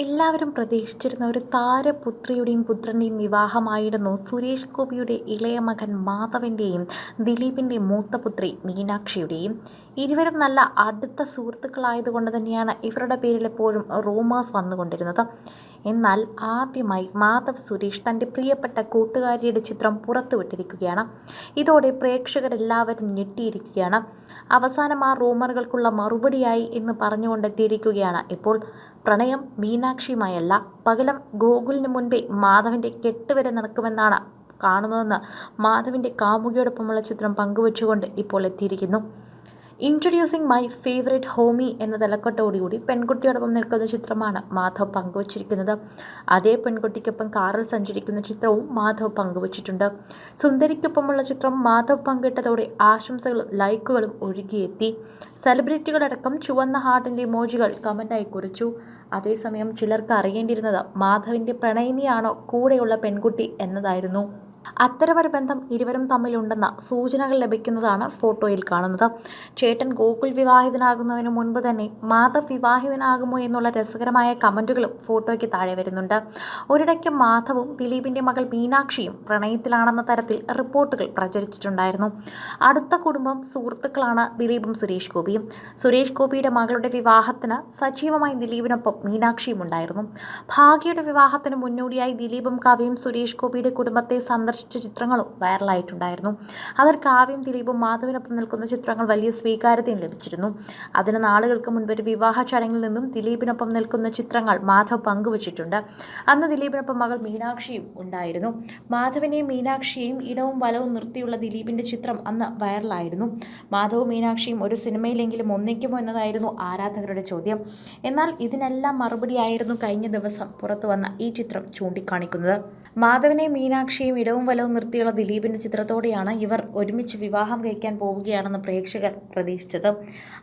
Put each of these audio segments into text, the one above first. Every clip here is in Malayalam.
എല്ലാവരും പ്രതീക്ഷിച്ചിരുന്ന ഒരു താരപുത്രിയുടെയും പുത്രന്റെയും വിവാഹമായിരുന്നു സുരേഷ് ഗോപിയുടെ ഇളയ മകൻ മാധവന്റെയും ദിലീപിന്റെ മൂത്ത പുത്രി മീനാക്ഷിയുടെയും. ഇരുവരും നല്ല അടുത്ത സുഹൃത്തുക്കളായതുകൊണ്ട് തന്നെയാണ് ഇവരുടെ പേരിൽ എപ്പോഴും റൂമേഴ്സ് വന്നുകൊണ്ടിരുന്നത്. എന്നാൽ ആദ്യമായി മാധവ് സുരേഷ് തന്റെ പ്രിയപ്പെട്ട കൂട്ടുകാരിയുടെ ചിത്രം പുറത്തുവിട്ടിരിക്കുകയാണ്. ഇതോടെ പ്രേക്ഷകരെല്ലാവരും ഞെട്ടിയിരിക്കുകയാണ്. അവസാനം ആ റൂമറുകൾക്കുള്ള മറുപടിയായി എന്ന് പറഞ്ഞുകൊണ്ടെത്തിയിരിക്കുകയാണ്. ഇപ്പോൾ പ്രണയം മീനാക്ഷിയുമായല്ല പകലം ഗോകുലിന് മുൻപേ മാധവിന്റെ കെട്ടുവരെ നടക്കുമെന്നാണ് കാണുന്നതെന്ന് മാധവിന്റെ കാമുകിയോടൊപ്പമുള്ള ചിത്രം പങ്കുവച്ചുകൊണ്ട് ഇപ്പോൾ എത്തിയിരിക്കുന്നു. ഇൻട്രൊഡ്യൂസിങ് മൈ ഫേവറേറ്റ് ഹോമി എന്ന തലക്കെട്ടോടുകൂടി പെൺകുട്ടിയോടൊപ്പം നിൽക്കുന്ന ചിത്രമാണ് മാധവ് പങ്കുവച്ചിരിക്കുന്നത്. അതേ പെൺകുട്ടിക്കൊപ്പം കാറിൽ സഞ്ചരിക്കുന്ന ചിത്രവും മാധവ് പങ്കുവച്ചിട്ടുണ്ട്. സുന്ദരിക്കൊപ്പമുള്ള ചിത്രം മാധവ് പങ്കിട്ടതോടെ ആശംസകളും ലൈക്കുകളും ഒഴുകിയെത്തി. സെലിബ്രിറ്റികളടക്കം ചുവന്ന ഹാർട്ടിന്റെ മോജികൾ കമന്റായി കുറിച്ചു. അതേസമയം ചിലർക്ക് അറിയേണ്ടിയിരുന്നത് മാധവിന്റെ പ്രണയിനിയാണോ കൂടെയുള്ള പെൺകുട്ടി എന്നതായിരുന്നു. അത്തരമൊരു ബന്ധം ഇരുവരും തമ്മിലുണ്ടെന്ന സൂചനകൾ ലഭിക്കുന്നതാണ് ഫോട്ടോയിൽ കാണുന്നത്. ചേട്ടൻ ഗോകുൽ വിവാഹിതനാകുന്നതിന് മുൻപ് തന്നെ മാധവ് വിവാഹിതനാകുമോ എന്നുള്ള രസകരമായ കമന്റുകളും ഫോട്ടോയ്ക്ക് താഴെ വരുന്നുണ്ട്. ഒരിടയ്ക്ക് മാധവും ദിലീപിന്റെ മകൾ മീനാക്ഷിയും പ്രണയത്തിലാണെന്ന തരത്തിൽ റിപ്പോർട്ടുകൾ പ്രചരിച്ചിട്ടുണ്ടായിരുന്നു. അടുത്ത കുടുംബം സുഹൃത്തുക്കളാണ് ദിലീപും സുരേഷ് ഗോപിയും. സുരേഷ് ഗോപിയുടെ മകളുടെ വിവാഹത്തിന് സജീവമായി ദിലീപിനൊപ്പം മീനാക്ഷിയും ഉണ്ടായിരുന്നു. ഭാഗ്യയുടെ വിവാഹത്തിന് മുന്നോടിയായി ദിലീപും കവിയും സുരേഷ് ഗോപിയുടെ കുടുംബത്തെ സന്ദർശിച്ച. ചിത്രങ്ങളും വൈറലായിട്ടുണ്ടായിരുന്നു. അതിൽ കാവ്യം ദിലീപും മാധവിനൊപ്പം നിൽക്കുന്ന ചിത്രങ്ങൾ വലിയ സ്വീകാര്യതയും ലഭിച്ചിരുന്നു. അതിന് നാളുകൾക്ക് മുൻപ് ഒരു വിവാഹ ചടങ്ങിൽ നിന്നും ദിലീപിനൊപ്പം നിൽക്കുന്ന ചിത്രങ്ങൾ മാധവ് പങ്കുവച്ചിട്ടുണ്ട്. അന്ന് ദിലീപിനൊപ്പം മകൾ മീനാക്ഷിയും ഉണ്ടായിരുന്നു. മാധവിനെയും മീനാക്ഷിയെയും ഇടവും വലവും നിർത്തിയുള്ള ദിലീപിന്റെ ചിത്രം അന്ന് വൈറലായിരുന്നു. മാധവും മീനാക്ഷിയും ഒരു സിനിമയിലെങ്കിലും ഒന്നിക്കുമോ എന്നതായിരുന്നു ആരാധകരുടെ ചോദ്യം. എന്നാൽ ഇതിനെല്ലാം മറുപടിയായിരുന്നു കഴിഞ്ഞ ദിവസം പുറത്തു വന്ന ഈ ചിത്രം ചൂണ്ടിക്കാണിക്കുന്നത്. മാധവനെയും മീനാക്ഷിയും ഇടവും വലവും നിർത്തിയുള്ള ദിലീപിന്റെ ചിത്രത്തോടെയാണ് ഇവർ ഒരുമിച്ച് വിവാഹം കഴിക്കാൻ പോവുകയാണെന്ന് പ്രേക്ഷകർ പ്രതീക്ഷിച്ചത്.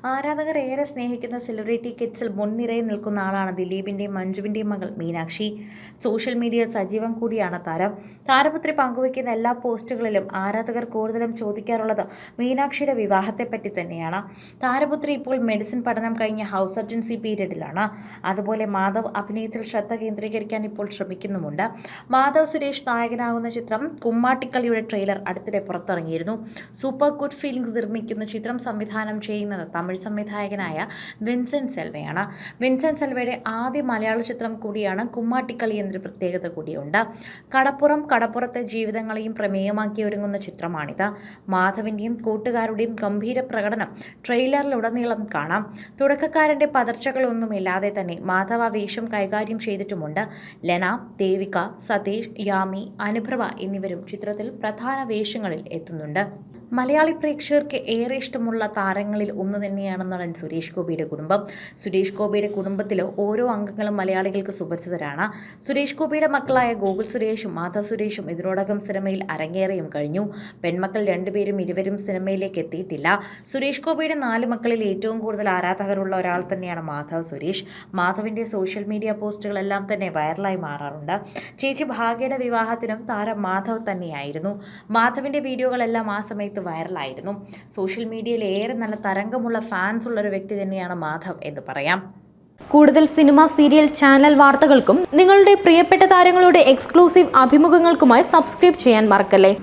ആരാധകർ ഏറെ സ്നേഹിക്കുന്ന സെലിബ്രിറ്റി കിഡ്സിൽ മുൻനിരയിൽ നിൽക്കുന്ന ആളാണ് ദിലീപിന്റെയും മഞ്ജുവിന്റെയും മകൾ മീനാക്ഷി. സോഷ്യൽ മീഡിയ സജീവം കൂടിയാണ് താരം. താരപുത്രി പങ്കുവയ്ക്കുന്ന എല്ലാ പോസ്റ്റുകളിലും ആരാധകർ കൂടുതലും ചോദിക്കാറുള്ളത് മീനാക്ഷിയുടെ വിവാഹത്തെപ്പറ്റി തന്നെയാണ്. താരപുത്രി ഇപ്പോൾ മെഡിസിൻ പഠനം കഴിഞ്ഞ ഹൗസ് സർജൻസി പീരീഡിലാണ് അതുപോലെ മാധവ് അഭിനയത്തിൽ ശ്രദ്ധ കേന്ദ്രീകരിക്കാൻ ഇപ്പോൾ ശ്രമിക്കുന്നുമുണ്ട്. മാധവ് സുരേഷ് നായകനാകുന്ന ചിത്രം കുമ്മാട്ടിക്കളിയുടെ ട്രെയിലർ അടുത്തിടെ പുറത്തിറങ്ങിയിരുന്നു. സൂപ്പർ ഗുഡ് ഫീലിംഗ്സ് നിർമ്മിക്കുന്ന ചിത്രം സംവിധാനം ചെയ്യുന്നത് തമിഴ് സംവിധായകനായ വിൻസെന്റ് സെൽവയാണ്. വിൻസെന്റ് സെൽവയുടെ ആദ്യ മലയാള ചിത്രം കൂടിയാണ് കുമ്മാട്ടിക്കളി എന്നൊരു പ്രത്യേകത കൂടിയുണ്ട്. കടപ്പുറം കടപ്പുറത്തെ ജീവിതങ്ങളെയും പ്രമേയമാക്കി ഒരുങ്ങുന്ന ചിത്രമാണിത്. മാധവിന്റെയും കൂട്ടുകാരുടെയും ഗംഭീര പ്രകടനം ട്രെയിലറിലുടനീളം കാണാം. തുടക്കക്കാരന്റെ പതർച്ചകളൊന്നുമില്ലാതെ തന്നെ മാധവ വേഷം കൈകാര്യം ചെയ്തിട്ടുമുണ്ട്. ലെന ദേവിക സതീഷ് യാമി അനുപ്രഭ എന്നിവരും ചിത്രത്തിൽ പ്രധാന വേഷങ്ങളിൽ എത്തുന്നുണ്ട്. മലയാളി പ്രേക്ഷകർക്ക് ഏറെ ഇഷ്ടമുള്ള താരങ്ങളിൽ ഒന്ന് തന്നെയാണ് നടൻ സുരേഷ് ഗോപിയുടെ കുടുംബം. സുരേഷ് ഗോപിയുടെ കുടുംബത്തിലെ ഓരോ അംഗങ്ങളും മലയാളികൾക്ക് സുപരിചിതരാണ്. സുരേഷ് ഗോപിയുടെ മക്കളായ ഗോകുൽ സുരേഷും മാധവ് സുരേഷും ഇതിനോടകം സിനിമയിൽ അരങ്ങേറിയും കഴിഞ്ഞു. പെൺമക്കൾ രണ്ടുപേരും ഇരുവരും സിനിമയിലേക്ക് എത്തിയിട്ടില്ല. സുരേഷ് ഗോപിയുടെ നാല് മക്കളിൽ ഏറ്റവും കൂടുതൽ ആരാധകരുള്ള ഒരാൾ തന്നെയാണ് മാധവ് സുരേഷ്. മാധവിന്റെ സോഷ്യൽ മീഡിയ പോസ്റ്റുകളെല്ലാം തന്നെ വൈറലായി മാറാറുണ്ട്. ചേച്ചി ഭാഗ്യയുടെ വിവാഹത്തിനും താരം മാധവ് തന്നെയായിരുന്നു. മാധവിന്റെ വീഡിയോകളെല്ലാം ആ സമയത്ത് വൈറലായിരുന്നു സോഷ്യൽ മീഡിയയിൽ ഏറെ നല്ല തരംഗമുള്ള ഫാൻസ് ഉള്ള ഒരു വ്യക്തി തന്നെയാണ് മാധവ് എന്ന് പറയാം. കൂടുതൽ സിനിമ സീരിയൽ ചാനൽ വാർത്തകൾക്കും നിങ്ങളുടെ പ്രിയപ്പെട്ട താരങ്ങളുടെ എക്സ്ക്ലൂസീവ് അഭിമുഖങ്ങൾക്കുമായി സബ്സ്ക്രൈബ് ചെയ്യാൻ മറക്കല്ലേ?